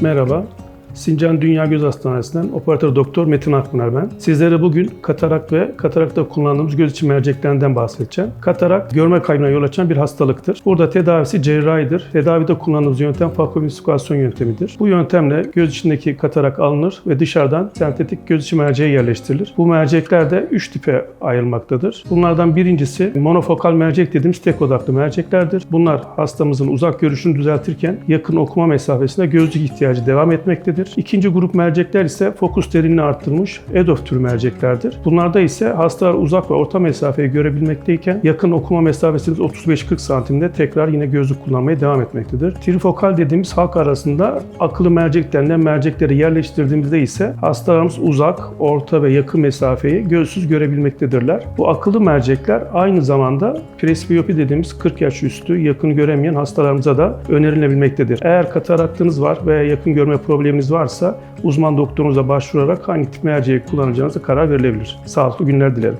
Merhaba. Sincan Dünya Göz Hastanesi'nden operatör doktor Metin Akpınar ben. Sizlere bugün katarak ve katarakta kullandığımız göz içi merceklerinden bahsedeceğim. Katarak görme kaybına yol açan bir hastalıktır. Burada tedavisi cerrahidir. Tedavide kullandığımız yöntem fakomiskasyon yöntemidir. Bu yöntemle göz içindeki katarak alınır ve dışarıdan sentetik göz içi merceğe yerleştirilir. Bu mercekler de 3 tipe ayrılmaktadır. Bunlardan birincisi monofokal mercek dediğimiz tek odaklı merceklerdir. Bunlar hastamızın uzak görüşünü düzeltirken yakın okuma mesafesinde gözlük ihtiyacı devam etmektedir. İkinci grup mercekler ise fokus derinliği arttırılmış EDOF türü merceklerdir. Bunlarda ise hastalar uzak ve orta mesafeyi görebilmekteyken yakın okuma mesafesiniz 35-40 santimde tekrar yine gözlük kullanmaya devam etmektedir. Trifokal dediğimiz halk arasında akıllı mercek denilen mercekleri yerleştirdiğimizde ise hastalarımız uzak, orta ve yakın mesafeyi gözsüz görebilmektedirler. Bu akıllı mercekler aynı zamanda presbiyopi dediğimiz 40 yaş üstü yakın göremeyen hastalarımıza da önerilebilmektedir. Eğer kataraktınız var veya yakın görme probleminiz varsa uzman doktorunuza başvurarak hangi tip merceği kullanacağınıza karar verilebilir. Sağlıklı günler dilerim.